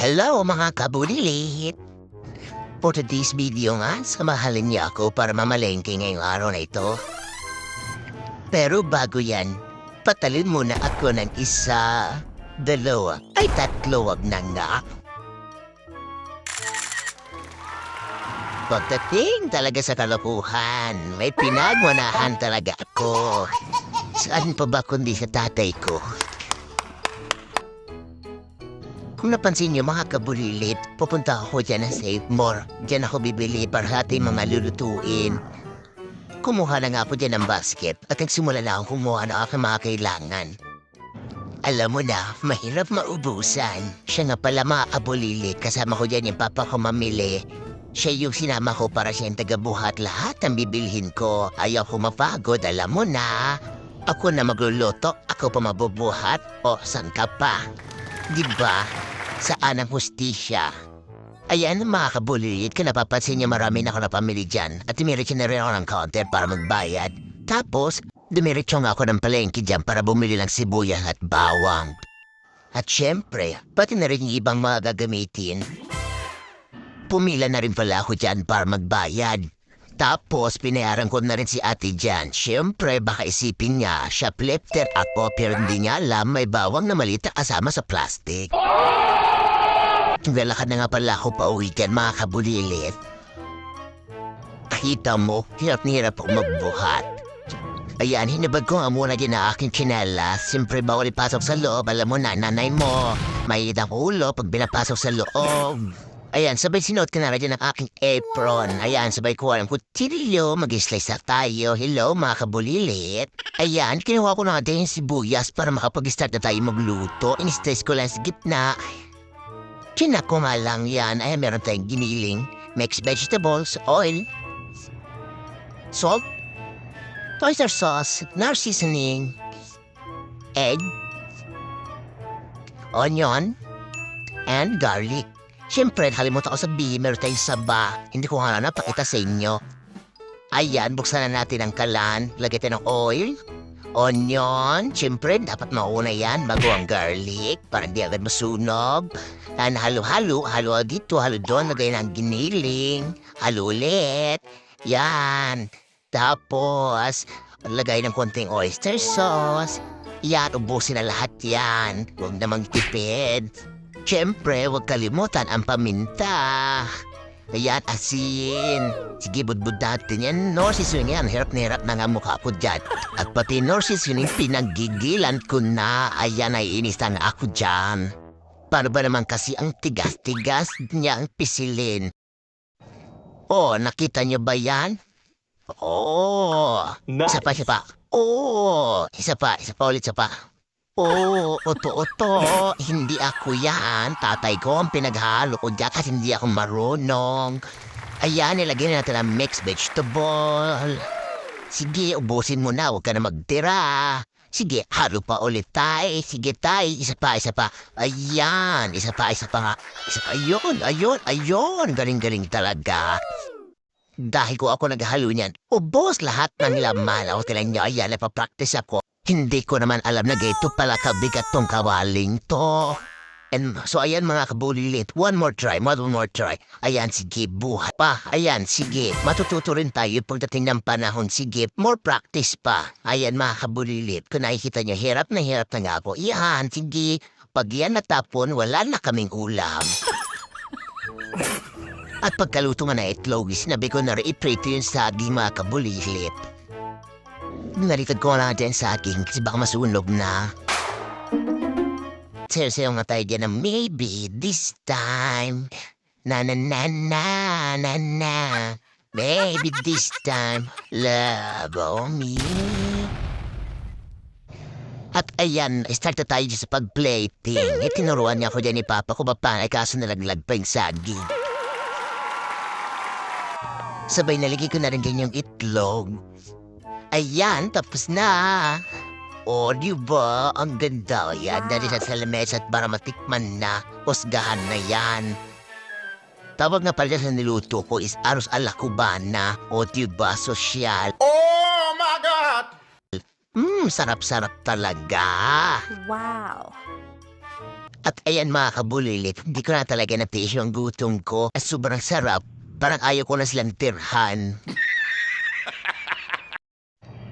Hello mga kabulilit! For today's video nga, samahalin niyo ako para mamalengke ngayong araw na ito. Pero bago yan, patalin muna ako ng isa, dalawa, ay tatlo wag na nga. Pagdating talaga sa kalokohan, may pinagmanahan talaga ako. Saan pa ba kundi sa tatay ko? Kung napansin niyo mga kabulilit, pupunta ako dyan na Save More. Diyan ako bibili para ating mga lulutuin. Kumuha na nga ako dyan ng basket at nagsimula na akong kumuha ng aking mga kailangan. Alam mo na, mahirap maubusan. Siya nga pala mga kabulilit, kasama ko dyan yung papa ko mamili. Siya yung sinama ko para siyang tagabuhat lahat ng bibilhin ko. Ayaw ko mapagod, alam mo na. Ako na magluluto, ako pa mabubuhat, o san ka pa? Di ba? Saan ang hustisya? Ayan mga kabulilit, kung napapansin niyo marami na ako na pamili dyan at dumiretso na rin ako ng counter para magbayad. Tapos, dumiretso nga ako ng palengke dyan para bumili ng sibuyas at bawang. At syempre, pati na rin yung ibang mga gagamitin. Pumila na rin pala ako dyan para magbayad. Tapos, pinayaran ko na rin si ate dyan. Siyempre, baka isipin niya, shoplifter ako pero hindi niya alam may bawang na malita kasama sa plastic. Naglalakad na nga pala ako pa dyan, mga kabulilit. Kita mo, hirap na hirap ako magbuhat. Ayan, hinabag ko nga muna din ang aking tsinelas. Siyempre, bawal ipasok sa loob. Alam mo na, nanay mo. May ang ulo pag binapasok sa loob. Ayan, sabay sinuot ko na rin ang aking apron. Ayan, sabay ko ang kutsilyo. Mag-slice na tayo. Hello, mga kabulilit. Ayan, kinuha ko na nga din yung sibuyas para makapag-start na tayo magluto. In-stress ko lang sa gitna. Nga lang yan. Ayan, meron tayong giniling. Mixed vegetables, oil, salt, oyster sauce, nar seasoning, egg, onion, and garlic. Siyempre, nakalimutan ko sabihin, meron tayong saba. Hindi ko nga napakita sa inyo. Ayan, buksan na natin ang kalan. Lagyan tayo ng oil, onion. Siyempre, dapat mauna yan bago ang garlic para hindi agad masunog. Yan, halo-halo. Halo dito, halo doon. Lagay ng giniling. Halo ulit. Yan. Tapos, lagay ng konting oyster sauce. Yan, ubusin na lahat yan. Huwag namang tipid. Siyempre, huwag kalimutan ang paminta. Ayan, asin. Sige, budbud natin yan. Norsis yun yan. Hirap na hirap na nga mukha ko dyan. At pati Norsis yun yung ko na. Ayan, ay inis na nga ako dyan. Paano ba naman kasi ang tigas-tigas niya ang pisilin? Oh, nakita niyo ba yan? Oh, isa pa, isa pa. Oh, isa pa, isa pa ulit, isa pa. Oo, oto, oto. Hindi ako yan. Tatay ko ang pinaghalo ko dyan kasi hindi ako marunong. Ayan, nilagyan na natin ang mixed vegetable. Sige, ubusin mo na. Huwag ka na magtira. Sige, halo pa ulit tay. Sige tay, isa pa, isa pa. Ayan, isa pa, isa pa nga. Isa pa, ayun, ayun, ayun. Galing-galing talaga. Dahil ko ako naghalo niyan, ubos lahat ng laman. Ako tinan niyo, ayan, napapractice ako. Hindi ko naman alam na gito pala kabigat tong kawaling to. And so ayan mga kabulilit, one more try, one more try. Ayan, sige, buhat pa. Ayan, sige, matututo rin tayo pagdating ng panahon. Sige, more practice pa. Ayan mga kabulilit, kung nakikita niyo, hirap na hirap na nga ako. Iyan, sige, pag yan natapon, wala na kaming ulam. At pagkaluto nga na itlog, sinabi ko na rin iprito yung saging mga kabulilit. Nalitad ko na din sa akin kasi baka masunog na. Sayo-sayo nga tayo dyan na maybe this time. Na na na na na na. Maybe this time, love on me. At ayan, start na tayo sa pag-plating. Eh, tinuruan niya ako dyan ni Papa ko paano, eh, kaso nalaglag pa yung saging. Sabay nalagay ko na rin dyan yung itlog. Ayan, tapos na. O, di ba? Ang ganda. Yan, na rin sa lamesa at para matikman na. Husgahan na yan. Tawag nga pala sa niluto ko is aros ala cubana. O, di ba? Sosyal. Oh my God! Mmm, sarap-sarap talaga. Wow. At ayan mga kabulilit, hindi ko na talaga napiis yung gutom ko. At sobrang sarap. Parang ayaw ko na silang tirhan.